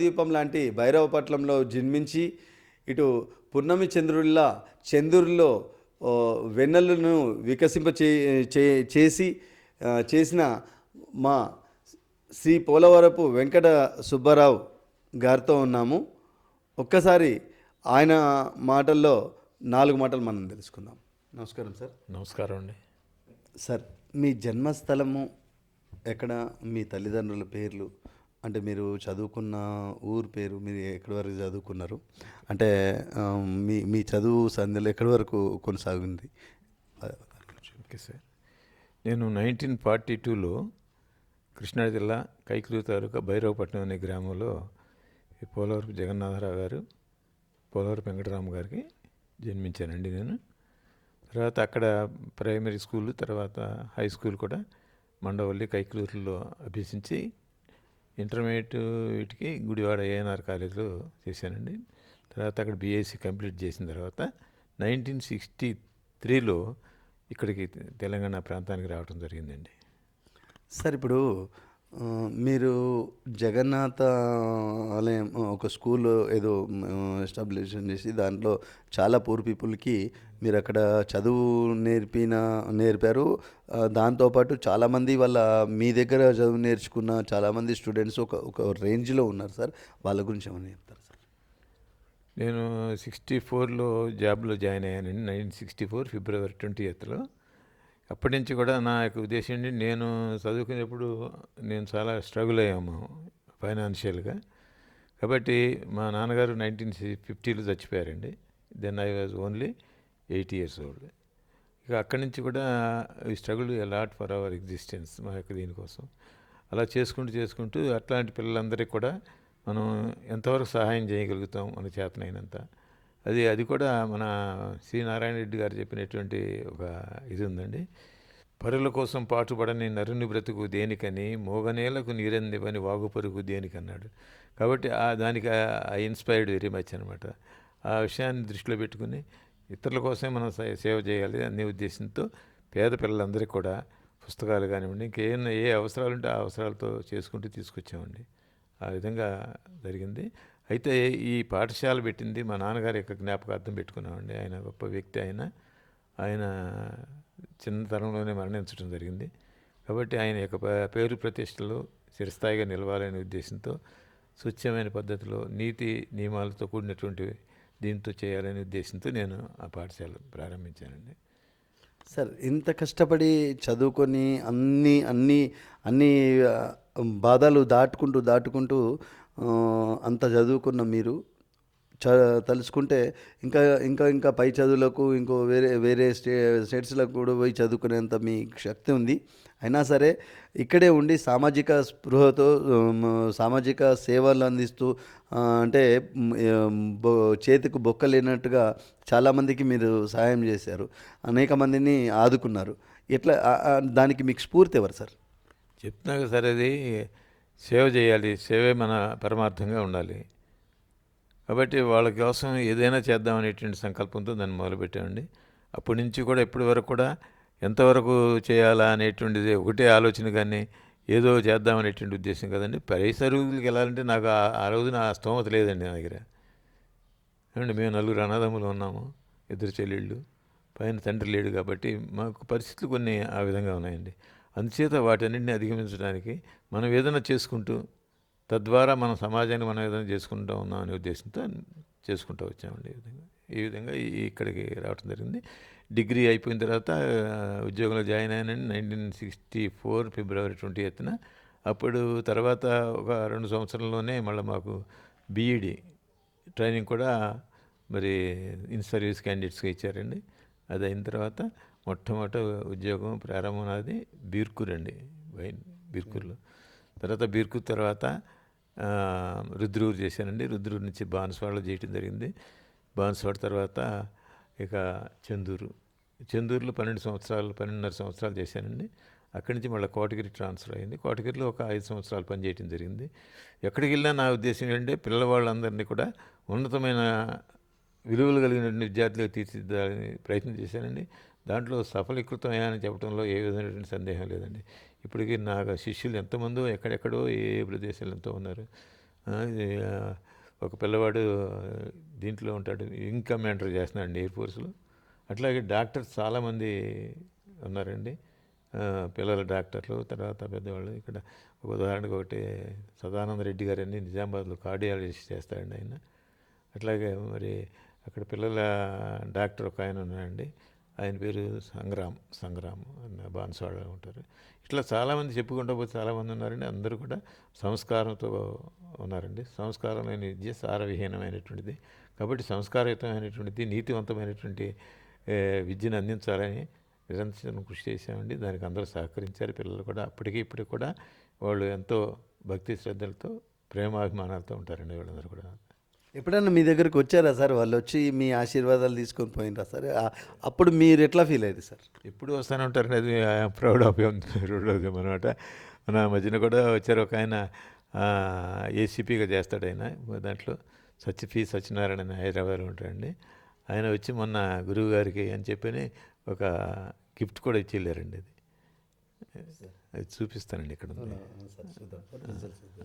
దీపం లాంటి భైరవపట్నంలో జన్మించి ఇటు పున్నమి చంద్రుడిలా ఓ, వెన్నెలను వికసింప చేసి చేసిన మా శ్రీ పోలవరపు వెంకట సుబ్బారావు గారితో ఉన్నాము. ఒక్కసారి ఆయన మాటల్లో నాలుగు మాటలు మనం తెలుసుకుందాం. నమస్కారం సార్. నమస్కారం అండి. సార్ మీ జన్మస్థలము ఎక్కడ? మీ తల్లిదండ్రుల పేర్లు అంటే మీరు చదువుకున్న ఊరు పేరు మీరు ఎక్కడి వరకు చదువుకున్నారు? అంటే మీ మీ చదువు సంధ్యలో ఎక్కడి వరకు కొనసాగింది? Okay sir. నేను నైన్టీన్ ఫార్టీ టూలో కృష్ణా జిల్లా కైకలూరు తాలూకా భైరవపట్నం అనే గ్రామంలో పోలవరపు జగన్నాథరావు గారు పోలవరపు వెంకటరామ గారికి జన్మించానండి నేను. తర్వాత అక్కడ ప్రైమరీ స్కూల్ తర్వాత హై స్కూల్ కూడా మండవల్లి కైకలూరులో అభ్యసించి ఇంటర్మీడియట్ వీటికి గుడివాడ ఏఎన్ఆర్ కాలేజీలో చేశానండి. తర్వాత అక్కడ బీఎస్సీ కంప్లీట్ చేసిన తర్వాత నైన్టీన్ సిక్స్టీ త్రీలో ఇక్కడికి తెలంగాణ ప్రాంతానికి రావడం జరిగిందండి. సార్ ఇప్పుడు మీరు జగన్నాథ ఆలయం ఒక స్కూల్ ఏదో ఎస్టాబ్లిష్ చేసి దాంట్లో చాలా పూర్ పీపుల్కి మీరు అక్కడ చదువు నేర్పిన నేర్పారు. దాంతోపాటు చాలామంది వాళ్ళ మీ దగ్గర చదువు నేర్చుకున్న చాలామంది స్టూడెంట్స్ ఒక ఒక రేంజ్లో ఉన్నారు సార్. వాళ్ళ గురించి ఏమైనా చెప్తారు సార్? నేను సిక్స్టీ ఫోర్లో జాబ్లో జాయిన్ అయ్యానండి. Nineteen sixty four February twenty ఎయిత్లో అప్పటి నుంచి కూడా నా యొక్క ఉద్దేశం ఏంటి నేను చదువుకునేప్పుడు నేను చాలా స్ట్రగుల్ అయ్యాము ఫైనాన్షియల్గా. కాబట్టి మా నాన్నగారు నైన్టీన్ ఫిఫ్టీలో చచ్చిపోయారండి. Then I was only eight years old. ఇక అక్కడి నుంచి కూడా ఈ struggle lot for our existence మా యొక్క దీనికోసం. అలా చేసుకుంటూ చేసుకుంటూ అట్లాంటి పిల్లలందరికీ కూడా మనం ఎంతవరకు సహాయం చేయగలుగుతాం మన చేతనైనంత అది అది కూడా మన సి నారాయణ రెడ్డి గారు చెప్పినటువంటి ఒక ఇది ఉందండి. పరుల కోసం పాటుపడని నరుని బ్రతుకు దేనికని మోగనేలకు నీరందివని వాగు పరుగు దేనికన్నాడు. కాబట్టి ఆ దానికి ఐ ఇన్స్పైర్డ్ వెరీ మచ్ అనమాట ఆ విషయాన్ని దృష్టిలో పెట్టుకుని ఇతరుల కోసమే మనం సే- సేవ చేయాలి అనే ఉద్దేశంతో పేద పిల్లలందరికీ కూడా పుస్తకాలు కానివ్వండి ఇంకేం ఏ అవసరాలు ఉంటే ఆ అవసరాలతో చేసుకుంటూ తీసుకొచ్చామండి. ఆ విధంగా జరిగింది. అయితే ఈ పాఠశాల పెట్టింది మా నాన్నగారి యొక్క జ్ఞాపకార్థం పెట్టుకున్నామండి. ఆయన గొప్ప వ్యక్తి ఆయన. ఆయన చిన్నతనంలోనే మరణించడం జరిగింది. కాబట్టి ఆయన యొక్క పేరు ప్రతిష్టలు చిరస్థాయిగా నిలవాలనే ఉద్దేశంతో స్వచ్ఛమైన పద్ధతిలో నీతి నియమాలతో కూడినటువంటి దీంతో చేయాలనే ఉద్దేశంతో నేను ఆ పాఠశాల ప్రారంభించానండి. సార్ ఇంత కష్టపడి చదువుకొని అన్ని అన్ని అన్ని బాధలు దాటుకుంటూ దాటుకుంటూ అంత చదువుకున్న మీరు. చ తలుచుకుంటే ఇంకా ఇంకా ఇంకా పై చదువులకు ఇంకో వేరే వేరే స్టే స్టేట్స్లకు కూడా పోయి చదువుకునేంత మీ శక్తి ఉంది. అయినా సరే ఇక్కడే ఉండి సామాజిక స్పృహతో సామాజిక సేవలు అందిస్తూ అంటే బొ- చేతికి బొక్క లేనట్టుగా చాలామందికి మీరు సహాయం చేశారు. అనేక మందిని ఆదుకున్నారు. ఎట్లా దానికి మీకు స్ఫూర్తి ఎవరు సార్? చెప్తున్నా సరే సార్ అది. సేవ చేయాలి సేవే మన పరమార్థంగా ఉండాలి. కాబట్టి వాళ్ళ కోసం ఏదైనా చేద్దాం అనేటువంటి సంకల్పంతో దాన్ని మొదలుపెట్టామండి. అప్పటి నుంచి కూడా ఇప్పటి వరకు కూడా ఎంతవరకు చేయాలా అనేటువంటిది ఒకటే ఆలోచన కానీ ఏదో చేద్దాం అనేటువంటి ఉద్దేశం కదండి. పై సరుకులకి వెళ్ళాలంటే నాకు ఆ- ఆ రోజున ఆ స్తోమత లేదండి నా దగ్గర. ఏమండి మేము నలుగురు అన్నదమ్ములు ఉన్నాము ఇద్దరు చెల్లెళ్ళు పైన తండ్రి లేడు కాబట్టి మాకు పరిస్థితులు కొన్ని ఆ విధంగా ఉన్నాయండి. అందుచేత వాటన్నింటిని అధిగమించడానికి మనం ఏదైనా చేసుకుంటూ తద్వారా మన సమాజాన్ని మనం ఏదైనా చేసుకుంటూ ఉన్నాం అనే ఉద్దేశంతో చేసుకుంటూ వచ్చామండి. ఈ విధంగా ఈ విధంగా ఇక్కడికి రావడం జరిగింది. డిగ్రీ అయిపోయిన తర్వాత ఉద్యోగంలో జాయిన్ అయ్యానండి nineteen sixty four February twenty ఎత్తున అప్పుడు తర్వాత ఒక రెండు సంవత్సరంలోనే మళ్ళీ మాకు బీఈడి ట్రైనింగ్ కూడా మరి ఇన్ సర్వీస్ క్యాండిడేట్స్గా ఇచ్చారండి. అది అయిన తర్వాత మొట్టమొదట ఉద్యోగం ప్రారంభం నాది బీర్కూర్ అండి వైన్ బీర్కూర్లో. తర్వాత బీర్కూర్ తర్వాత రుద్రూరు చేశానండి. రుద్రూరు నుంచి బాన్స్వాడలో చేయటం జరిగింది. బాన్స్వాడ తర్వాత ఇక చందూరు. చందూరులో పన్నెండు సంవత్సరాలు పన్నెండున్నర సంవత్సరాలు చేశానండి. అక్కడి నుంచి మళ్ళీ కోటగిరి ట్రాన్స్ఫర్ అయింది. కోటగిరిలో ఒక ఐదు సంవత్సరాలు పనిచేయటం జరిగింది. ఎక్కడికి వెళ్ళినా నా ఉద్దేశం ఏంటంటే పిల్లవాళ్ళందరినీ కూడా ఉన్నతమైన విలువలు కలిగిన విద్యార్థులకు తీర్చిదిద్దాలని ప్రయత్నం చేశానండి. దాంట్లో సఫలీకృతం అయ్యానని చెప్పడంలో ఏ విధమైనటువంటి సందేహం లేదండి. ఇప్పటికీ నా శిష్యులు ఎంతమందో ఎక్కడెక్కడో ఏ ప్రదేశాలు ఎంతో ఉన్నారు. ఒక పిల్లవాడు దీంట్లో ఉంటాడు వింగ్ కమాండర్ చేస్తున్నాడు ఎయిర్ ఫోర్స్లో. అట్లాగే డాక్టర్స్ చాలామంది ఉన్నారండి. పిల్లల డాక్టర్లు తర్వాత పెద్దవాళ్ళు ఇక్కడ. ఒక ఉదాహరణకు ఒకటి సదానంద రెడ్డి గారని నిజామాబాద్లో కార్డియాలజిస్ట్ చేస్తాడండి ఆయన. అట్లాగే మరి అక్కడ పిల్లల డాక్టర్ ఒక ఆయన ఉన్నాడండి. ఆయన పేరు సంగ్రామ్ సంగ్రామ్ అన్న బాన్సాడ ఉంటారు. ఇట్లా చాలామంది చెప్పుకుంటూ పోతే చాలామంది ఉన్నారండి. అందరూ కూడా సంస్కారంతో ఉన్నారండి. సంస్కారం లేని విద్య సారవిహీనమైనటువంటిది. కాబట్టి సంస్కారయుతమైనటువంటిది నీతివంతమైనటువంటి విద్యను అందించాలని నిరంతరం కృషి చేశామండి. దానికి అందరూ సహకరించారు. పిల్లలు కూడా అప్పటికి ఇప్పటికి కూడా వాళ్ళు ఎంతో భక్తి శ్రద్ధలతో ప్రేమాభిమానాలతో ఉంటారండి వాళ్ళందరూ కూడా. ఎప్పుడన్నా మీ దగ్గరికి వచ్చారా సార్? వాళ్ళు వచ్చి మీ ఆశీర్వాదాలు తీసుకొని పోయినరా సార్? అప్పుడు మీరు ఎట్లా ఫీల్ అయ్యారు సార్? ఎప్పుడు వస్తూనే ఉంటారండి అది ప్రౌడ్ ఆఫ్ ప్రౌడ్ ఆఫ్ అనమాట. మన మధ్యన కూడా వచ్చారు ఒక ఆయన ఏసీపీగా చేస్తాడు ఆయన దాంట్లో సత్య పి సత్యనారాయణ అని హైదరాబాద్లో ఉంటాడండి. ఆయన వచ్చి మొన్న గురువు గారికి అని చెప్పని ఒక గిఫ్ట్ కూడా ఇచ్చి వెళ్ళారండి అది. అది చూపిస్తానండి ఇక్కడ ఉంది.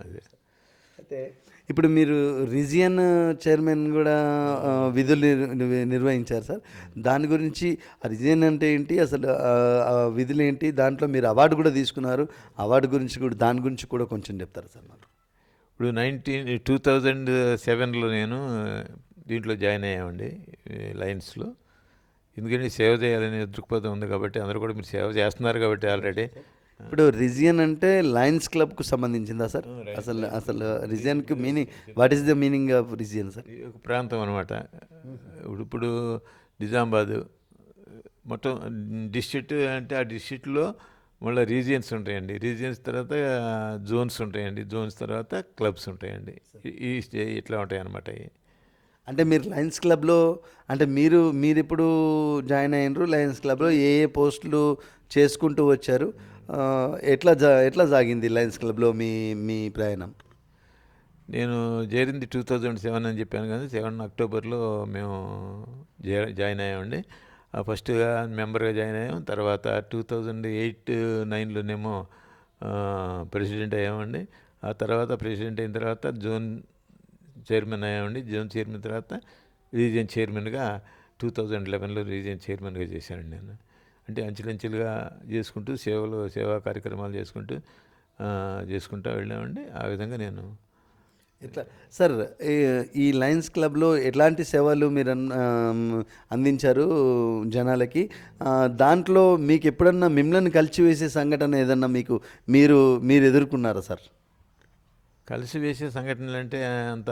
అదే. అయితే ఇప్పుడు మీరు రీజియన్ చైర్మన్ కూడా విధులు నిర్- నిర్వహించారు సార్. దాని గురించి ఆ రీజియన్ అంటే ఏంటి? అసలు విధులు ఏంటి? దాంట్లో మీరు అవార్డు కూడా తీసుకున్నారు. అవార్డు గురించి కూడా దాని గురించి కూడా కొంచెం చెప్తారు సార్ మాకు? ఇప్పుడు నైన్టీన్ టూ థౌజండ్ సెవెన్లో నేను దీంట్లో జాయిన్ అయ్యామండి ఈ లయన్స్లో. ఎందుకంటే సేవ చేయాలనే దృక్పథం ఉంది కాబట్టి అందరూ కూడా మీరు సేవ చేస్తున్నారు కాబట్టి ఆల్రెడీ. ఇప్పుడు రిజియన్ అంటే లయన్స్ క్లబ్కు సంబంధించిందా సార్? అసలు అసలు రిజియన్కి meaning what is the meaning of region sir? ఒక ప్రాంతం అనమాట ఇప్పుడు ఇప్పుడు నిజామాబాదు మొత్తం డిస్ట్రిక్ట్ అంటే ఆ డిస్ట్రిక్ట్లో మళ్ళీ రీజియన్స్ ఉంటాయండి. రీజియన్స్ తర్వాత జోన్స్ ఉంటాయండి. జోన్స్ తర్వాత క్లబ్స్ ఉంటాయండి. ఈ- ఇట్లా ఉంటాయి అనమాట అంటే మీరు లయన్స్ క్లబ్లో అంటే మీరు మీరు ఇప్పుడు జాయిన్ అయినరు లయన్స్ క్లబ్లో ఏ ఏ పోస్టులు చేసుకుంటూ వచ్చారు? ఎట్లా జా ఎట్లా సాగింది లయన్స్ క్లబ్లో మీ మీ ప్రయాణం? నేను చేరింది టూ థౌజండ్ సెవెన్ అని చెప్పాను కానీ సెవెన్ అక్టోబర్లో మేము జాయిన్ అయ్యామండి. ఆ ఫస్ట్గా మెంబర్గా జాయిన్ అయ్యాం తర్వాత టూ థౌజండ్ ఎయిట్ నైన్లోనేమో ప్రెసిడెంట్ అయ్యామండి. ఆ తర్వాత ప్రెసిడెంట్ అయిన తర్వాత జోన్ చైర్మన్ అయ్యామండి. జోన్ చైర్మన్ తర్వాత రీజియన్ చైర్మన్గా టూ థౌజండ్ లెవెన్లో రీజియన్ చైర్మన్గా చేశానండి నేను. అంటే అంచెలంచెలుగా చేసుకుంటూ సేవలు సేవా కార్యక్రమాలు చేసుకుంటూ చేసుకుంటూ వెళ్ళామండి. ఆ విధంగా నేను ఎట్లా? సార్ ఈ- లయన్స్ క్లబ్లో ఎట్లాంటి సేవలు మీరు అందించారు జనాలకి? దాంట్లో మీకు ఎప్పుడన్నా మిమ్మల్ని కలిసివేసే సంఘటన ఏదన్నా మీకు మీరు మీరు ఎదుర్కొన్నారా సార్? కలిసి వేసే సంఘటనలు అంటే అంత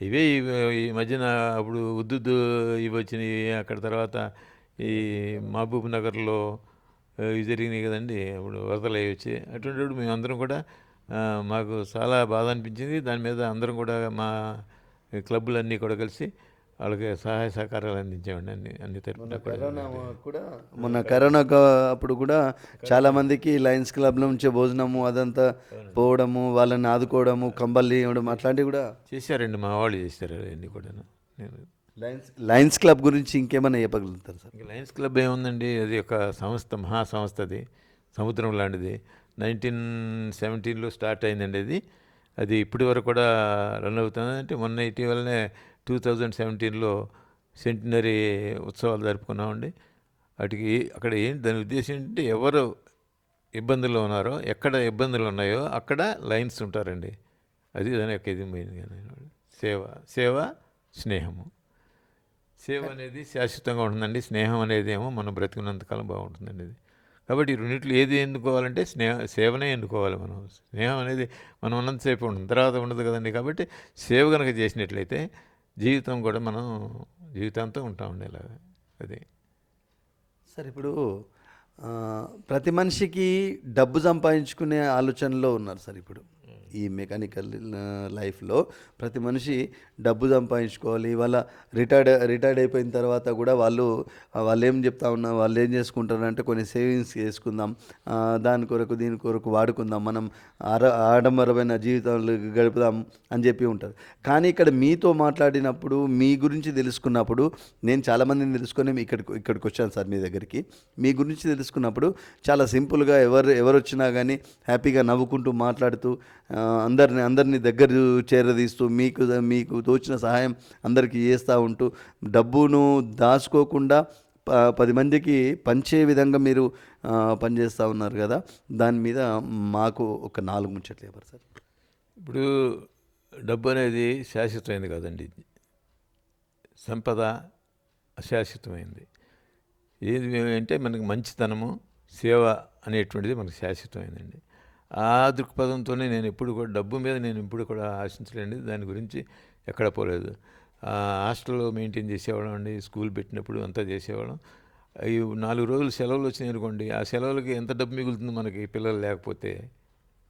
ఇవే ఇవి- ఈ మధ్యన అప్పుడు ఉద్దుద్దు ఇవి వచ్చినాయి అక్కడ తర్వాత ఈ మహబూబ్ నగర్లో ఇవి జరిగినాయి కదండి. అప్పుడు వరదలు అవి వచ్చి అటువంటిప్పుడు మేమందరం కూడా మాకు చాలా బాధ అనిపించింది. దాని మీద అందరం కూడా మా క్లబ్బులన్నీ కూడా కలిసి వాళ్ళకి సహాయ సహకారాలు అందించామండి అన్ని అన్ని తరపున కూడా. కరోనా కూడా మొన్న కరోనా క- అప్పుడు కూడా చాలా మందికి లయన్స్ క్లబ్ నుంచి భోజనము అదంతా పోవడము వాళ్ళని ఆదుకోవడము కంబళ్ళు ఇవ్వడం అట్లాంటివి కూడా చేశారండి మా వాళ్ళు చేశారు అవన్నీ కూడా నేను లయన్స్ లయన్స్ క్లబ్ గురించి ఇంకేమైనా చెప్పగలుగుతారు సార్? లయన్స్ క్లబ్ ఏముందండి? అది ఒక సంస్థ మహా సంస్థ అది. సముద్రం లాంటిది. నైన్టీన్ సెవెంటీన్లో స్టార్ట్ అయిందండి అది. అది ఇప్పటి వరకు కూడా రన్ అవుతుంది. అంటే మొన్న ఇటీవలనే టూ థౌజండ్ సెవెంటీన్లో సెంటినరీ ఉత్సవాలు జరుపుకున్నామండి. వాటికి అక్కడ ఏంటి దాని ఉద్దేశం ఏంటంటే ఎవరు ఇబ్బందుల్లో ఉన్నారో ఎక్కడ ఇబ్బందులు ఉన్నాయో అక్కడ లైన్స్ ఉంటారండి. అది దాని యొక్క ఇది మెయిన్ సేవ సేవ స్నేహము. సేవ అనేది శాశ్వతంగా ఉంటుందండి. స్నేహం అనేది ఏమో మనం బ్రతికినంతకాలం బాగుంటుందండి ఇది. కాబట్టి ఈ రెండిట్లో ఏది ఎన్నుకోవాలంటే స్నేహ సేవనే ఎన్నుకోవాలి మనం. స్నేహం అనేది మనం ఉన్నంతసేపు ఉంటుంది తర్వాత ఉండదు కదండి. కాబట్టి సేవ కనుక చేసినట్లయితే జీవితం కూడా మనం జీవితాంతం ఉంటామండి ఇలాగా. అది. సార్ ఇప్పుడు ప్రతి మనిషికి డబ్బు సంపాదించుకునే ఆలోచనలో ఉన్నారు సార్ ఇప్పుడు. ఈ మెకానికల్ లైఫ్లో ప్రతి మనిషి డబ్బు సంపాదించుకోవాలి. వాళ్ళ రిటైర్డ్ రిటైర్డ్ అయిపోయిన తర్వాత కూడా వాళ్ళు వాళ్ళు ఏం చెప్తా ఉన్నా వాళ్ళు ఏం చేసుకుంటారంటే కొన్ని సేవింగ్స్ చేసుకుందాం దాని కొరకు దీని కొరకు వాడుకుందాం మనం ఆర ఆడంబరమైన జీవితాలు గడుపుదాం అని చెప్పి ఉంటారు. కానీ ఇక్కడ మీతో మాట్లాడినప్పుడు మీ గురించి తెలుసుకున్నప్పుడు నేను చాలామందిని తెలుసుకొని మీ ఇక్కడికి ఇక్కడికి వచ్చాను సార్ మీ దగ్గరికి. మీ గురించి తెలుసుకున్నప్పుడు చాలా సింపుల్గా ఎవరు ఎవరు వచ్చినా కానీ హ్యాపీగా నవ్వుకుంటూ మాట్లాడుతూ అందరిని అందరినీ దగ్గర చేరదీస్తూ మీకు మీకు తోచిన సహాయం అందరికీ చేస్తూ ఉంటూ డబ్బును దాచుకోకుండా ప- పది మందికి పంచే విధంగా మీరు పనిచేస్తూ ఉన్నారు కదా. దాని మీద మాకు ఒక నాలుగు ముచ్చట్లు ఇవ్వరు సార్. ఇప్పుడు డబ్బు అనేది శాశ్వతమైనది కాదండి. సంపద అశాశ్వతమైంది. ఏది అంటే మనకి మంచితనము సేవ అనేటువంటిది మనకు శాశ్వతమైందండి. ఆ దృక్పథంతోనే నేను ఎప్పుడు కూడా డబ్బు మీద నేను ఇప్పుడు కూడా ఆశించలేండి దాని గురించి ఎక్కడ పోలేదు. ఆ, హాస్టల్లో మెయింటైన్ చేసేవాళ్ళం అండి స్కూల్ పెట్టినప్పుడు అంతా చేసేవాళ్ళం. ఈ నాలుగు రోజులు సెలవులు వచ్చినాయి అనుకోండి ఆ సెలవులకి ఎంత డబ్బు మిగులుతుంది మనకి పిల్లలు లేకపోతే?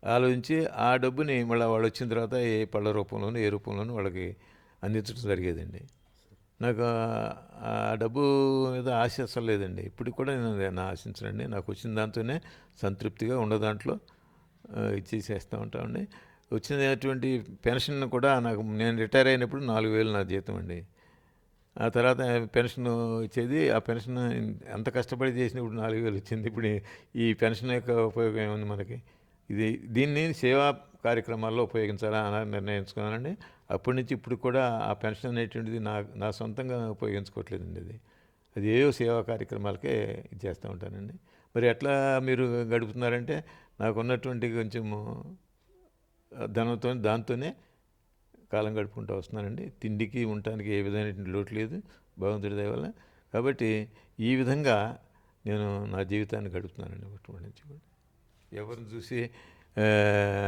ఆలోచించి ఆ డబ్బుని మళ్ళీ వాళ్ళు వచ్చిన తర్వాత ఏ పళ్ళ రూపంలోనూ ఏ రూపంలోనూ వాళ్ళకి అందించడం జరిగేదండి. నాకు ఆ- డబ్బు మీద ఆశ అసలు లేదండి. ఇప్పటికి కూడా నేను ఆశించనండి. నాకు వచ్చిన దాంతోనే సంతృప్తిగా ఉన్న దాంట్లో ఇచ్చేసేస్తూ ఉంటామండి. వచ్చినటువంటి పెన్షన్ కూడా నాకు నేను రిటైర్ అయినప్పుడు నాలుగు వేలు నా జీతం అండి. ఆ తర్వాత పెన్షన్ ఇచ్చేది ఆ పెన్షన్ ఎంత కష్టపడి చేసినప్పుడు నాలుగు వేలు వచ్చింది. ఇప్పుడు ఈ- ఈ పెన్షన్ యొక్క ఉపయోగం ఏముంది మనకి? ఇది దీన్ని సేవా కార్యక్రమాల్లో ఉపయోగించాలా అని నిర్ణయించుకున్నానండి. అప్పటి నుంచి ఇప్పుడు కూడా ఆ పెన్షన్ అనేటువంటిది నా నా సొంతంగా ఉపయోగించుకోవట్లేదండి అది. అది ఏవో సేవా కార్యక్రమాలకే ఇది చేస్తూ ఉంటానండి. మరి ఎట్లా మీరు గడుపుతున్నారంటే నాకు ఉన్నటువంటి కొంచెము ధనంతో దాంతోనే కాలం గడుపుకుంటూ వస్తున్నానండి. తిండికి ఉండటానికి ఏ విధమైన లోటు లేదు భగవంతుడి దయవల్ల కాబట్టి ఈ విధంగా నేను నా జీవితాన్ని గడుపుతున్నానండి ఒకటి నుంచి కూడా. ఎవరిని చూసి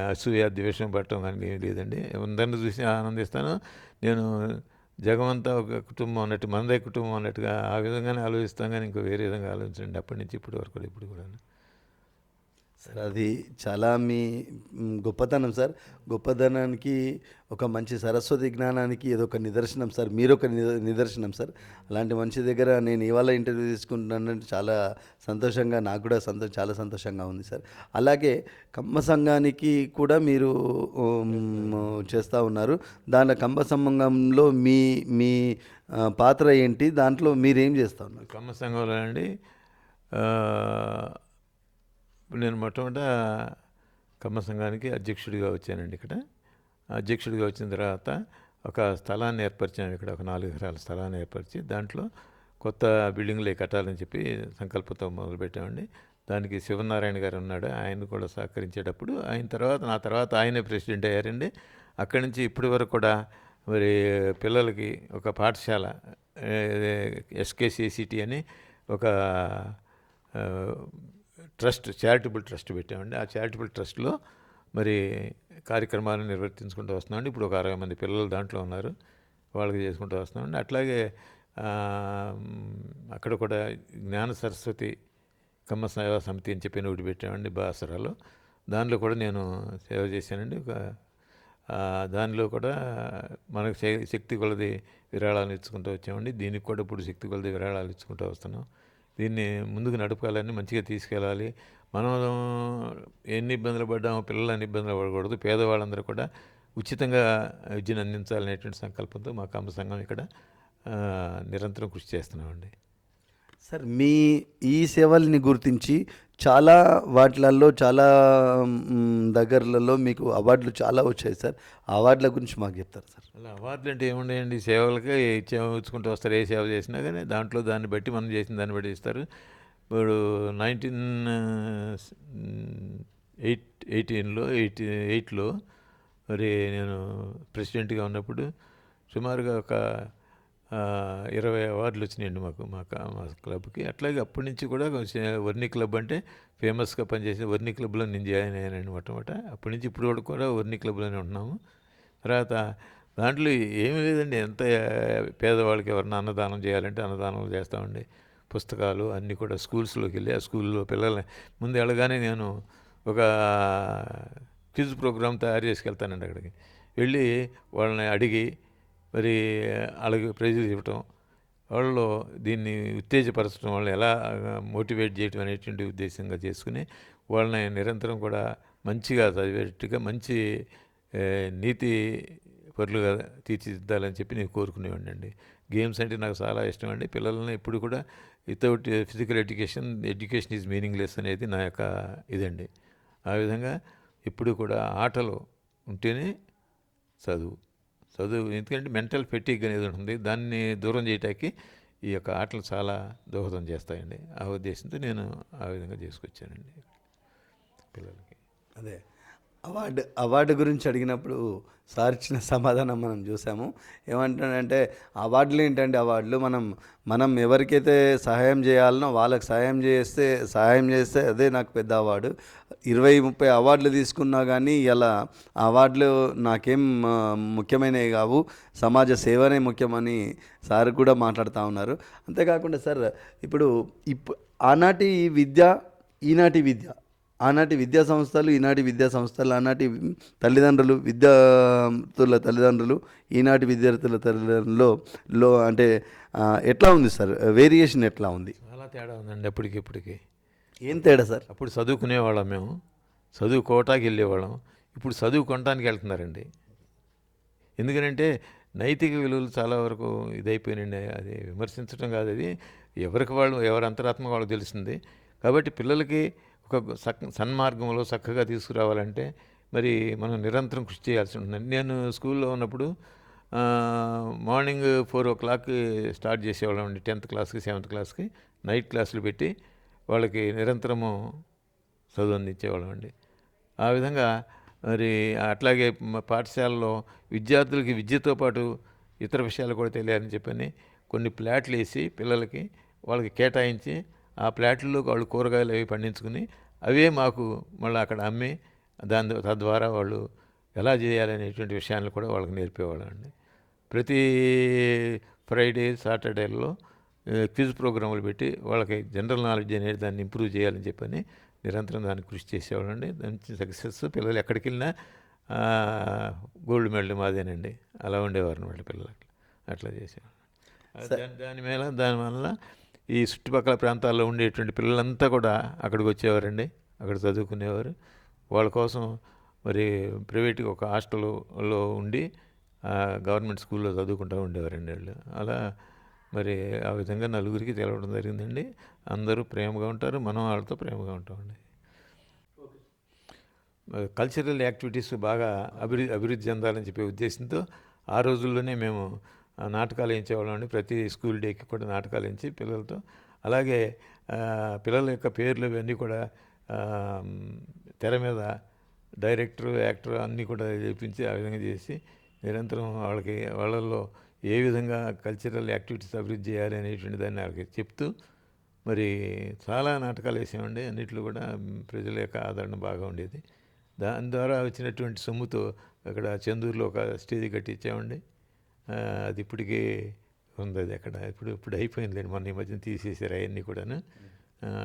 అసూయ ద్వేషం పట్టడం కానీ ఏమీ లేదండి. అందరిని చూసి ఆనందిస్తాను. నేను జగమంతా ఒక కుటుంబం అన్నట్టు మనదే కుటుంబం అన్నట్టుగా ఆ విధంగానే ఆలోచిస్తాం కానీ ఇంకో వేరే విధంగా ఆలోచించండి. అప్పటి నుంచి ఇప్పటి వరకు కూడా ఇప్పుడు కూడా సార్ అది చాలా మీ గొప్పతనం సార్. గొప్పతనానికి ఒక మంచి సరస్వతి జ్ఞానానికి ఇదొక నిదర్శనం సార్. మీరు ఒక నిదర్శనం సార్. అలాంటి మనిషి దగ్గర నేను ఇవాళ ఇంటర్వ్యూ తీసుకుంటున్నానంటే చాలా సంతోషంగా నాకు కూడా సంతో చాలా సంతోషంగా ఉంది సార్. అలాగే కమ్మ సంఘానికి కూడా మీరు చేస్తూ ఉన్నారు. దాని కమ్మ సంఘంలో మీ మీ పాత్ర ఏంటి? దాంట్లో మీరేం చేస్తూ ఉన్నారు? కమ్మ సంఘంలో అండి నేను మొట్టమొదట కమ్మ సంఘానికి అధ్యక్షుడిగా వచ్చానండి ఇక్కడ. అధ్యక్షుడిగా వచ్చిన తర్వాత ఒక స్థలాన్ని ఏర్పరిచాము ఇక్కడ ఒక నాలుగు ఎకరాల స్థలాన్ని ఏర్పరిచి దాంట్లో కొత్త బిల్డింగ్లు కట్టాలని చెప్పి సంకల్పంతో మొదలుపెట్టామండి. దానికి శివనారాయణ గారు ఉన్నాడు ఆయన కూడా సహకరించేటప్పుడు ఆయన తర్వాత నా తర్వాత ఆయనే ప్రెసిడెంట్ అయ్యారండి. అక్కడి నుంచి ఇప్పటి వరకు కూడా మరి పిల్లలకి ఒక పాఠశాల ఎస్కేసీసీటీ అని ఒక ట్రస్ట్ చారిటబుల్ ట్రస్ట్ పెట్టామండి. ఆ చారిటబుల్ ట్రస్ట్లో మరి కార్యక్రమాలను నిర్వర్తించుకుంటూ వస్తున్నామండి. ఇప్పుడు ఒక అరవై మంది పిల్లలు దాంట్లో ఉన్నారు. వాళ్ళకి చేసుకుంటూ వస్తున్నామండి. అట్లాగే అక్కడ కూడా జ్ఞాన సరస్వతి కమ్మ సేవా సమితి అని చెప్పి ఒకటి పెట్టామండి బాసరాలో. దానిలో కూడా నేను సేవ చేశానండి. ఒక దానిలో కూడా మనకు శక్తి కొలది విరాళాలు ఇచ్చుకుంటూ వచ్చామండి. దీనికి కూడా ఇప్పుడు శక్తి కొలది విరాళాలు ఇచ్చుకుంటూ వస్తున్నాం. దీన్ని ముందుకు నడపాలని మంచిగా తీసుకెళ్ళాలి. మనం ఎన్ని ఇబ్బందులు పడ్డామో పిల్లలు అన్ని ఇబ్బందులు పడకూడదు. పేదవాళ్ళందరూ కూడా ఉచితంగా విద్యను అందించాలనేటువంటి సంకల్పంతో మా కమ్మ సంఘం ఇక్కడ నిరంతరం కృషి చేస్తున్నామండి. సార్ మీ ఈ సేవల్ని గుర్తించి చాలా వాటిలలో చాలా దగ్గరలలో మీకు అవార్డులు చాలా వచ్చాయి సార్. అవార్డుల గురించి మాకు చెప్తారు సార్? అలా అవార్డులు అంటే ఏమున్నాయండి సేవలకి ఇచ్చుకుంటూ వస్తారు. ఏ సేవ చేసినా కానీ దాంట్లో దాన్ని బట్టి మనం చేసిన దాన్ని బట్టి ఇస్తారు. ఇప్పుడు నైన్టీన్ ఎయిట్ ఎయిటీన్లో ఎయిటీ ఎయిట్లో మరి నేను ప్రెసిడెంట్గా ఉన్నప్పుడు సుమారుగా ఒక ఇరవై అవార్డులు వచ్చినాయండి మాకు మా మా క్లబ్కి. అట్లాగే అప్పటి నుంచి కూడా కొంచెం వర్ణి క్లబ్ అంటే ఫేమస్గా పనిచేసే వర్ణి క్లబ్లో నేను జాయిన్ అయ్యానండి మొట్టమొదట అప్పటి నుంచి ఇప్పుడు వరకు కూడా వర్ణి క్లబ్లోనే ఉంటున్నాము. తర్వాత దాంట్లో ఏమీ లేదండి ఎంత పేదవాళ్ళకి ఎవరన్నా అన్నదానం చేయాలంటే అన్నదానం చేస్తామండి. పుస్తకాలు అన్నీ కూడా స్కూల్స్లోకి వెళ్ళి ఆ స్కూల్లో పిల్లల్ని ముందు వెళ్ళగానే నేను ఒక క్విజ్ ప్రోగ్రామ్ తయారు చేసుకెళ్తానండి అక్కడికి. వెళ్ళి వాళ్ళని అడిగి మరి వాళ్ళకి ప్రైజులు ఇవ్వటం వాళ్ళు దీన్ని ఉత్తేజపరచడం వాళ్ళని ఎలా మోటివేట్ చేయటం అనేటువంటి ఉద్దేశంగా చేసుకుని వాళ్ళని నిరంతరం కూడా మంచిగా చదివేట్టుగా మంచి నీతి పరులుగా తీర్చిదిద్దాలని చెప్పి నేను కోరుకునేవాడిని అండి. గేమ్స్ అంటే నాకు చాలా ఇష్టం అండి. పిల్లల్ని ఎప్పుడు కూడా without physical education education is meaningless అనేది నా యొక్క ఇదండి. ఆ విధంగా ఇప్పుడు కూడా ఆటలు ఉంటేనే చదువు. చదువు ఎందుకంటే మెంటల్ ఫెటిక్ అనేది ఉంటుంది. దాన్ని దూరం చేయటానికి ఈ యొక్క ఆటలు చాలా దోహదం చేస్తాయండి. ఆ ఉద్దేశంతో నేను ఆ విధంగా చేసుకొచ్చానండి పిల్లలకి. అదే. అవార్డు అవార్డు గురించి అడిగినప్పుడు సార్ ఇచ్చిన సమాధానం మనం చూసాము. ఏమంటాడంటే అవార్డులు ఏంటంటే అవార్డులు? మనం మనం ఎవరికైతే సహాయం చేయాలనో వాళ్ళకి సహాయం చేస్తే సహాయం చేస్తే అదే నాకు పెద్ద అవార్డు. ఇరవై ముప్పై అవార్డులు తీసుకున్నా కానీ ఇలా అవార్డులు నాకేం ముఖ్యమైనవి కావు. సమాజ సేవనే ముఖ్యమని సార్ కూడా మాట్లాడుతూ ఉన్నారు. అంతేకాకుండా సార్ ఇప్పుడు ఇప్పు ఆనాటి విద్య ఈనాటి విద్య ఆనాటి విద్యా సంస్థలు ఈనాటి విద్యా సంస్థలు ఆనాటి తల్లిదండ్రులు విద్యార్థుల తల్లిదండ్రులు ఈనాటి విద్యార్థుల తల్లిదండ్రులు లో అంటే ఎట్లా ఉంది సార్? వేరియేషన్ ఎట్లా ఉంది? చాలా తేడా ఉందండి అప్పటికి ఇప్పటికి. ఏం తేడా సార్? అప్పుడు చదువుకునేవాళ్ళం మేము. చదువుకోవటానికి వెళ్ళేవాళ్ళం. ఇప్పుడు చదువుకోవటానికి వెళ్తున్నారండి. ఎందుకనంటే నైతిక విలువలు చాలా వరకు ఇదైపోయినండి అది విమర్శించడం కాదు అది. ఎవరికి వాళ్ళు ఎవరి అంతరాత్మ వాళ్ళు తెలిసింది కాబట్టి పిల్లలకి ఒక సక్ సన్మార్గంలో చక్కగా తీసుకురావాలంటే మరి మనం నిరంతరం కృషి చేయాల్సి ఉంటుంది. నేను స్కూల్లో ఉన్నప్పుడు morning four o'clock start చేసేవాళ్ళం అండి టెన్త్ క్లాస్కి సెవెంత్ క్లాస్కి నైట్ క్లాసులు పెట్టి వాళ్ళకి నిరంతరము చదువు అందించేవాళ్ళం అండి. ఆ విధంగా మరి అట్లాగే పాఠశాలలో విద్యార్థులకి విద్యతో పాటు ఇతర విషయాలు కూడా తెలియాలని చెప్పని కొన్ని ప్లాట్లు వేసి పిల్లలకి వాళ్ళకి కేటాయించి ఆ ప్లాట్లలో వాళ్ళు కూరగాయలు అవి పండించుకుని అవే మాకు మళ్ళీ అక్కడ అమ్మి దాని తద్వారా వాళ్ళు ఎలా చేయాలనేటువంటి విషయాన్ని కూడా వాళ్ళకి నేర్పేవాళ్ళం అండి. ప్రతి ఫ్రైడే సాటర్డేలో క్విజ్ ప్రోగ్రాములు పెట్టి వాళ్ళకి జనరల్ నాలెడ్జ్ అనేది దాన్ని ఇంప్రూవ్ చేయాలని చెప్పని నిరంతరం దాన్ని కృషి చేసేవాళ్ళండి. మంచి సక్సెస్. పిల్లలు ఎక్కడికి వెళ్ళినా గోల్డ్ మెడల్ మాదేనండి. అలా ఉండేవారు అనమాట పిల్లలకి. అట్లా చేసేవాళ్ళు. ఆ, దాని దాని మీద దానివల్ల ఈ చుట్టుపక్కల ప్రాంతాల్లో ఉండేటువంటి పిల్లలంతా కూడా అక్కడికి వచ్చేవారండి. అక్కడ చదువుకునేవారు. వాళ్ళ కోసం మరి ప్రైవేట్గా ఒక హాస్టల్లో ఉండి గవర్నమెంట్ స్కూల్లో చదువుకుంటూ ఉండేవారండి వాళ్ళు. అలా మరి ఆ విధంగా నలుగురికి తెలవడం జరిగిందండి. అందరూ ప్రేమగా ఉంటారు మనం వాళ్ళతో ప్రేమగా ఉంటామండి. కల్చరల్ యాక్టివిటీస్ బాగా అభివృద్ధి అభివృద్ధి చెందాలని చెప్పే ఉద్దేశంతో ఆ రోజుల్లోనే మేము నాటకాలు వేయించేవాళ్ళం ప్రతి స్కూల్ డేకి కూడా నాటకాలు వేయించి పిల్లలతో. అలాగే పిల్లల యొక్క పేర్లు ఇవన్నీ కూడా తెర మీద డైరెక్టర్ యాక్టర్ అన్నీ కూడా చేపించి ఆ విధంగా చేసి నిరంతరం వాళ్ళకి వాళ్ళల్లో ఏ విధంగా కల్చరల్ యాక్టివిటీస్ అభివృద్ధి చేయాలి అనేటువంటి దాన్ని వాళ్ళకి చెప్తూ మరి చాలా నాటకాలు వేసామండి అన్నిట్లో కూడా ప్రజల యొక్క ఆదరణ బాగా ఉండేది. దాని ద్వారా వచ్చినటువంటి సొమ్ముతో అక్కడ చందూరులో ఒక స్టేజ్ కట్టించామండి అది ఇప్పటికే ఉంది. అది అక్కడ ఇప్పుడు ఇప్పుడు అయిపోయిందిలేండి. మొన్న ఈ మధ్యన తీసేసారు అవన్నీ కూడాను.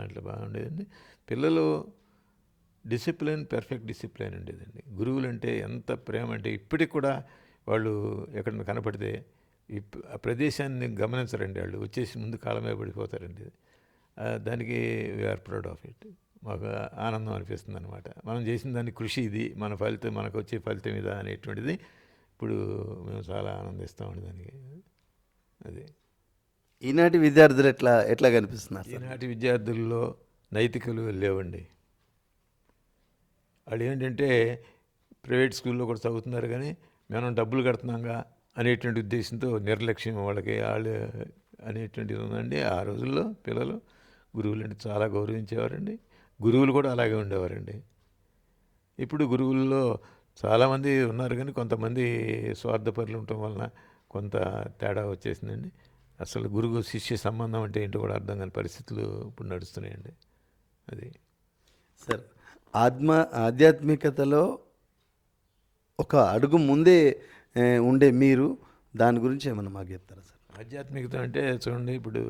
అట్లా బాగుండేదండి పిల్లలు డిసిప్లిన్ పెర్ఫెక్ట్ డిసిప్లిన్ ఉండేదండి. గురువులు అంటే ఎంత ప్రేమ అంటే ఇప్పటికి కూడా వాళ్ళు ఎక్కడ కనపడితే ఈ ప్రదేశాన్ని గమనించరండి వాళ్ళు. వచ్చేసి ముందు కాలమే పడిపోతారండి దానికి వీఆర్ ప్రౌడ్ ఆఫ్ ఇట్ మాకు ఆనందం అనిపిస్తుంది అనమాట మనం చేసిన దాని కృషి ఇది. మన ఫలితం మనకు వచ్చే ఫలితం ఇదా అనేటువంటిది ఇప్పుడు మేము చాలా ఆనందిస్తామండి దానికి. అది. ఈనాటి విద్యార్థులు ఎట్లా ఎట్లా కనిపిస్తున్నారు ఈనాటి విద్యార్థుల్లో నైతికలు లేవండి. వాళ్ళు ఏంటంటే ప్రైవేట్ స్కూల్లో కూడా చదువుతున్నారు కానీ మనం డబ్బులు కడుతున్నాగా అనేటువంటి ఉద్దేశంతో నిర్లక్ష్యం వాళ్ళకి వాళ్ళు అనేటువంటిది ఉందండి. ఆ రోజుల్లో పిల్లలు గురువులు అంటే చాలా గౌరవించేవారండి. గురువులు కూడా అలాగే ఉండేవారండి. ఇప్పుడు గురువుల్లో చాలామంది ఉన్నారు కానీ కొంతమంది స్వార్థపరులు ఉండటం వలన కొంత తేడా వచ్చేసిందండి. అసలు గురువు శిష్య సంబంధం అంటే ఏంటో కూడా అర్థం కాని పరిస్థితులు ఇప్పుడు నడుస్తున్నాయండి. అది. సార్ ఆత్మ ఆధ్యాత్మికతలో ఒక అడుగు ముందే ఉండే మీరు దాని గురించి ఏమైనా మాకు చెప్తారా సార్? ఆధ్యాత్మికత అంటే చూడండి ఇప్పుడు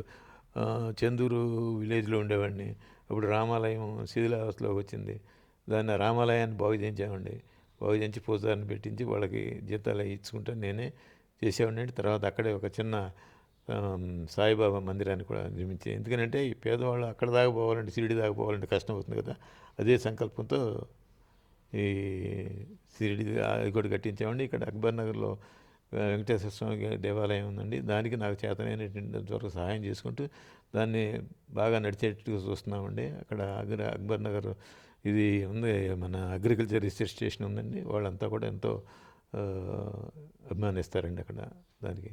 చందూరు విలేజ్లో ఉండేవాడిని. ఇప్పుడు రామాలయం శిథిలావస్థలోకి వచ్చింది. దాన్ని రామాలయాన్ని బాగు చేయించామండి. బాగు చేయించి పూజారిని పెట్టించి వాళ్ళకి జీతాలు ఇచ్చుకుంటా నేనే చేసేవాడిని. తర్వాత అక్కడే ఒక చిన్న సాయిబాబా మందిరాన్ని కూడా నిర్మించి ఎందుకంటే ఈ పేదవాళ్ళు అక్కడ దాకా పోవాలంటే షిరిడి దాకా పోవాలంటే కష్టం అవుతుంది కదా. అదే సంకల్పంతో ఈ షిరిడి అది కూడా కట్టించామండి. ఇక్కడ అక్బర్ నగర్లో వెంకటేశ్వర స్వామి దేవాలయం ఉందండి. దానికి నాకు చేతనైనటువంటి వరకు సహాయం చేసుకుంటూ దాన్ని బాగా నడిచేట్టుగా చూస్తున్నామండి. అక్కడ అగ్ర అక్బర్ నగర్ ఇది ఉంది. మన అగ్రికల్చర్ రీసెర్చ్ స్టేషన్ ఉందండి. వాళ్ళంతా కూడా ఎంతో అభిమానిస్తారండి అక్కడ దానికి.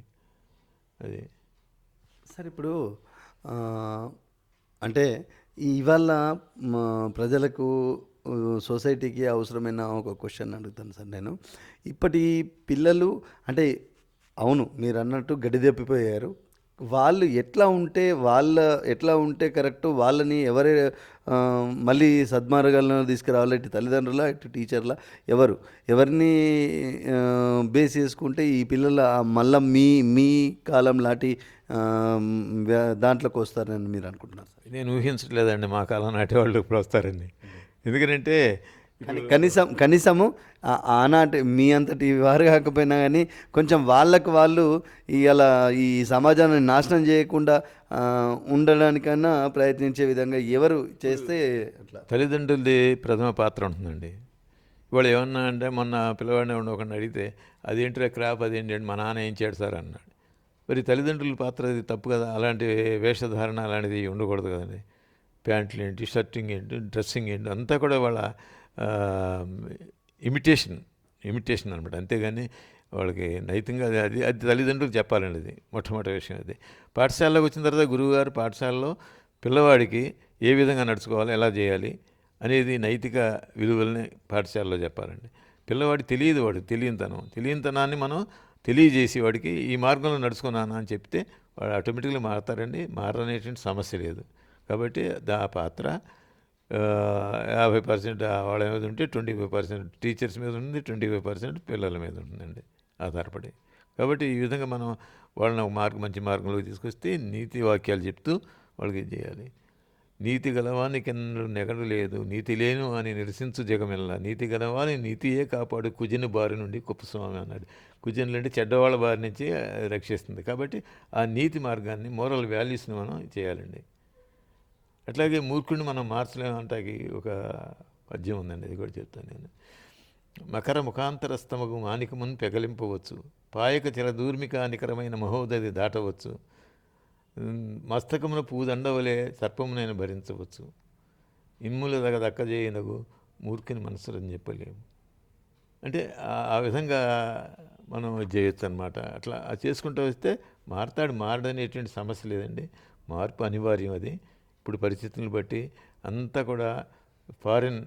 అది. సార్ ఇప్పుడు అంటే ఇవాళ మా ప్రజలకు సొసైటీకి అవసరమైన ఒక క్వశ్చన్ అడుగుతాను సార్ నేను. ఇప్పటి పిల్లలు అంటే అవును మీరు అన్నట్టు గడి తప్పిపోయారు వాళ్ళు ఎట్లా ఉంటే వాళ్ళ ఎట్లా ఉంటే కరెక్ట్ వాళ్ళని ఎవరే మళ్ళీ సద్మార్గాలను తీసుకురావాలి ఇటు తల్లిదండ్రుల ఇటు టీచర్ల ఎవరు? ఎవరిని బేస్ చేసుకుంటే ఈ పిల్లల మళ్ళీ మీ మీ కాలం లాంటి దాంట్లోకి వస్తారని మీరు అనుకుంటున్నారు సార్? నేను ఊహించట్లేదండి మా కాలం నాటి వాళ్ళు ఇప్పుడు వస్తారండి ఎందుకంటే కానీ కనీసం కనీసము ఆనాటి మీ అంతటి వారు కాకపోయినా కానీ కొంచెం వాళ్ళకు వాళ్ళు ఇలా ఈ సమాజాన్ని నాశనం చేయకుండా ఉండడానికన్నా ప్రయత్నించే విధంగా ఎవరు చేస్తే అట్లా? తల్లిదండ్రులది ప్రథమ పాత్ర ఉంటుందండి. ఇవాళ ఏమన్నా అంటే మొన్న పిల్లవాడిని ఒకరిని అడిగితే అదేంటిరా క్రాప్ అదేంటి మా నాన్న ఏం చేయడు సార్ అన్నాడు. మరి తల్లిదండ్రుల పాత్ర అది తప్పు కదా? అలాంటి వేషధారణ అలాంటిది ఉండకూడదు కదండి. ప్యాంట్లు ఏంటి షర్టింగ్ ఏంటి డ్రెస్సింగ్ ఏంటి అంతా కూడా వాళ్ళ ఇమిటేషన్ ఇమిటేషన్ అనమాట అంతేగాని వాళ్ళకి నైతికంగా అది అది అది తల్లిదండ్రులకు చెప్పాలండి అది మొట్టమొదటి విషయం అది. పాఠశాలలోకి వచ్చిన తర్వాత గురువుగారు పాఠశాలలో పిల్లవాడికి ఏ విధంగా నడుచుకోవాలి ఎలా చేయాలి అనేది నైతిక విలువల్ని పాఠశాలలో చెప్పాలండి. పిల్లవాడి తెలియదు వాడు తెలియనితనం. తెలియనితనాన్ని మనం తెలియజేసి వాడికి ఈ మార్గంలో నడుచుకున్నాను అని చెప్తే వాడు ఆటోమేటిక్గా మారతారండి. మారనేటువంటి సమస్య లేదు. కాబట్టి దా పాత్ర యాభై పర్సెంట్ వాళ్ళ మీద ఉంటే ట్వంటీ ఫైవ్ పర్సెంట్ టీచర్స్ మీద ఉంది ట్వంటీ ఫైవ్ పర్సెంట్ పిల్లల మీద ఉంటుందండి ఆధారపడి. కాబట్టి ఈ విధంగా మనం వాళ్ళని ఒక మార్గం మంచి మార్గంలోకి తీసుకొస్తే నీతి వాక్యాలు చెప్తూ వాళ్ళకి చేయాలి? నీతి గలవాని కింద నెగడు లేదు నీతి లేను అని నిరసించు జగమెల్ల నీతి గలవాని నీతియే కాపాడు కుజిని బారి నుండి కుప్పస్వామి అన్నాడు. కుజినులు అంటే చెడ్డవాళ్ళ బారి నుంచి రక్షిస్తుంది. కాబట్టి ఆ నీతి మార్గాన్ని మోరల్ వాల్యూస్ని మనం చేయాలండి. అట్లాగే మూర్ఖుడిని మనం మార్చలేమంటాకి ఒక పద్యం ఉందండి అది కూడా చెప్తాను నేను. మకర ముఖాంతరస్తమగు మానికమును పెగలింపవచ్చు. పాయక చిల దూర్మిక నికరమైన మహోదది దాటవచ్చు. మస్తకమున పూదండవలే సర్పమునైన భరించవచ్చు. ఇమ్ముల దగ దక్కజేయనగు మూర్ఖుని మనసులని చెప్పలేము. అంటే ఆ- విధంగా మనం చేయొచ్చు అనమాట అట్లా అది చేసుకుంటూ వస్తే మారతాడు మారడనేటువంటి సమస్య లేదండి. మార్పు అనివార్యం అది. ఇప్పుడు పరిస్థితులను బట్టి అంతా కూడా ఫారిన్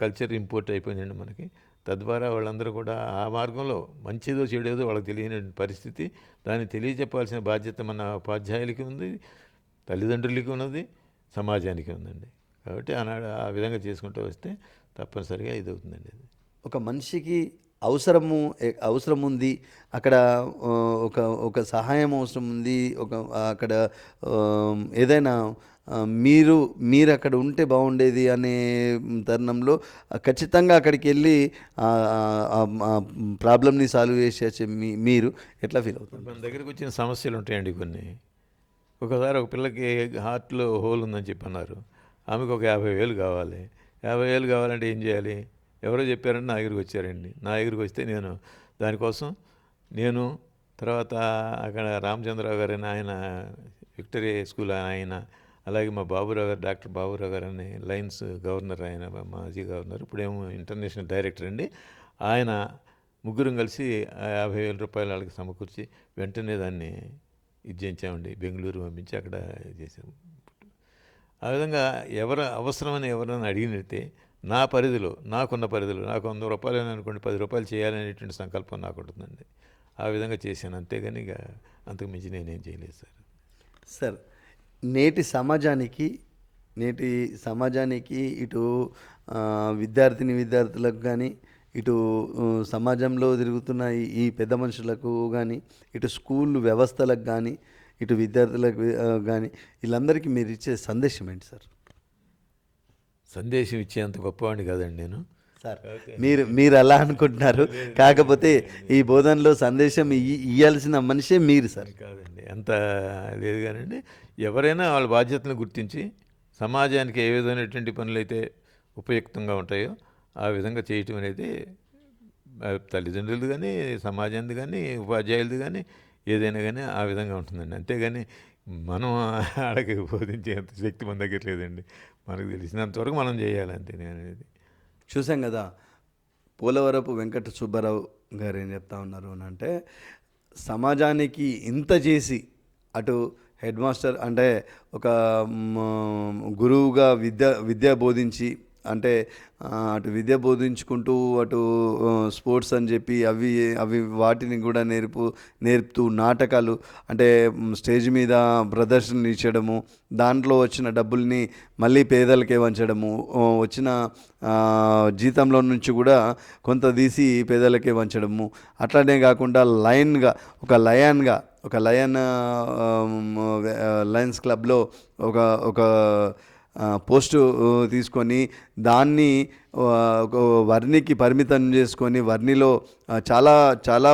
కల్చర్ ఇంపోర్ట్ అయిపోయిందండి మనకి. తద్వారా వాళ్ళందరూ కూడా ఆ మార్గంలో మంచిదో చెడేదో వాళ్ళకి తెలియని పరిస్థితి. దాన్ని తెలియజెప్పాల్సిన బాధ్యత మన ఉపాధ్యాయులకి ఉంది తల్లిదండ్రులకి ఉన్నది సమాజానికి ఉందండి. కాబట్టి ఆనాడు ఆ విధంగా చేసుకుంటూ వస్తే తప్పనిసరిగా ఇది అవుతుందండి అది. ఒక మనిషికి అవసరము అవసరం ఉంది అక్కడ ఒక ఒక సహాయం అవసరం ఉంది ఒక అక్కడ ఏదైనా మీరు మీరు అక్కడ ఉంటే బాగుండేది అనే తరుణంలో ఖచ్చితంగా అక్కడికి వెళ్ళి ప్రాబ్లమ్ని సాల్వ్ చేసే మీ మీరు ఎట్లా ఫీల్ అవుతారు? మన దగ్గరికి వచ్చిన సమస్యలు ఉంటాయండి కొన్ని. ఒకసారి ఒక పిల్లకి హార్ట్లో హోల్ ఉందని చెప్పి అన్నారు ఆమెకు ఒక యాభై వేలు కావాలి. యాభై వేలు కావాలంటే ఏం చేయాలి? ఎవరో చెప్పారని నా దగ్గరికి వచ్చారండి. నా దగ్గరికి వస్తే నేను దానికోసం నేను తర్వాత అక్కడ రామచంద్రరావు గారు ఆయన విక్టరీ స్కూల్ ఆయన అలాగే మా బాబురావు గారు డాక్టర్ బాబురావు గారు అని లైన్స్ గవర్నర్ ఆయన మాజీ గవర్నర్ ఇప్పుడేమో ఇంటర్నేషనల్ డైరెక్టర్ అండి. ఆయన ముగ్గురం కలిసి యాభై వేల రూపాయలు వాళ్ళకి సమకూర్చి వెంటనే దాన్ని ఇది చేయించామండి. బెంగళూరు పంపించి అక్కడ చేసాము ఆ విధంగా ఎవరు అవసరమని ఎవరైనా అడిగినట్టే నా పరిధిలో నాకున్న పరిధిలో నాకు వంద రూపాయలు అనుకోండి పది రూపాయలు చేయాలనేటువంటి సంకల్పం నాకు ఉంటుందండి. ఆ విధంగా చేశాను. అంతేగాని ఇక అంతకు మించి నేనేం చేయలేదు సార్. సార్ నేటి సమాజానికి నేటి సమాజానికి ఇటు విద్యార్థిని విద్యార్థులకు కానీ ఇటు సమాజంలో తిరుగుతున్న ఈ- ఈ పెద్ద మనుషులకు కానీ ఇటు స్కూల్ వ్యవస్థలకు కానీ ఇటు విద్యార్థులకు కానీ వీళ్ళందరికీ మీరు ఇచ్చే సందేశం ఏంటి సార్? సందేశం ఇచ్చేంత గొప్పవాడిని కాదండి నేను. సార్ మీరు మీరు అలా అనుకుంటున్నారు. కాకపోతే ఈ బోధనలో సందేశం ఇయ్య- ఇయ్యాల్సిన మనిషే మీరు సార్. కాదండి అంత లేదు కానండి. ఎవరైనా వాళ్ళ బాధ్యతలను గుర్తించి సమాజానికి ఏ విధమైనటువంటి పనులు అయితే ఉపయుక్తంగా ఉంటాయో ఆ విధంగా చేయటం అనేది ఆ, తల్లిదండ్రులది కానీ సమాజానికి కానీ ఉపాధ్యాయులది కానీ ఏదైనా కానీ ఆ విధంగా ఉంటుందండి. అంతేగాని మనం ఆడకి బోధించేంత శక్తి మన దగ్గర లేదండి. మనకు తెలిసినంతవరకు మనం చేయాలి అంతే నేను అనేది. చూసాం కదా పోలవరపు వెంకట సుబ్బారావు గారు ఏం చెప్తా ఉన్నారు అని అంటే సమాజానికి ఇంత చేసి అటు హెడ్ మాస్టర్ అంటే ఒక గురువుగా విద్య విద్య బోధించి అంటే అటు విద్య బోధించుకుంటూ అటు స్పోర్ట్స్ అని చెప్పి అవి అవి వాటిని కూడా నేర్పు నేర్పుతూ నాటకాలు అంటే స్టేజ్ మీద ప్రదర్శనలు ఇచ్చడము దాంట్లో వచ్చిన డబ్బుల్ని మళ్ళీ పేదలకే వంచడము వచ్చిన జీతంలో నుంచి కూడా కొంత తీసి పేదలకే వంచడము అట్లానే కాకుండా లయన్గా ఒక లయన్గా ఒక లయన్ లయన్స్ క్లబ్లో ఒక ఒక పోస్టు తీసుకొని దాన్ని ఒక వర్ణికి పరిమితం చేసుకొని వర్ణిలో చాలా చాలా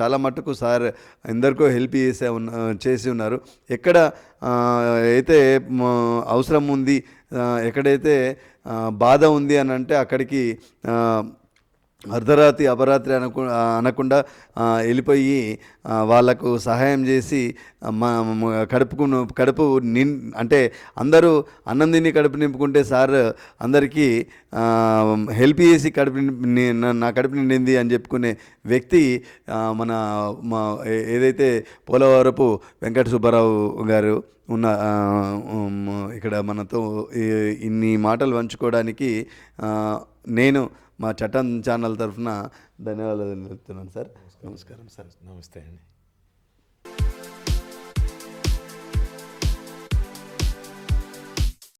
చాలా మట్టుకు సార్ ఎందరికో హెల్ప్ చేసే ఉన్న చేసి ఉన్నారు. ఎక్కడ అయితే అవసరం ఉంది ఎక్కడైతే బాధ ఉంది అని అంటే అక్కడికి అర్ధరాత్రి అపరాత్రి అనకు అనకుండా వెళ్ళిపోయి వాళ్ళకు సహాయం చేసి మా కడుపుకు కడుపు నిన్ అంటే అందరూ అన్నం తిని కడుపు నింపుకుంటే సార్ అందరికీ హెల్ప్ చేసి కడుపు నింపి- నా- కడుపు నిండింది అని చెప్పుకునే వ్యక్తి మన మా ఏదైతే పోలవరపు వెంకట సుబ్బారావు గారు ఉన్న ఇక్కడ మనతో ఇన్ని మాటలు పంచుకోవడానికి నేను మా చట్టం ఛానల్ తరఫున ధన్యవాదాలు తెలుపుతున్నాను సార్. నమస్కారం సార్. నమస్తే అండి.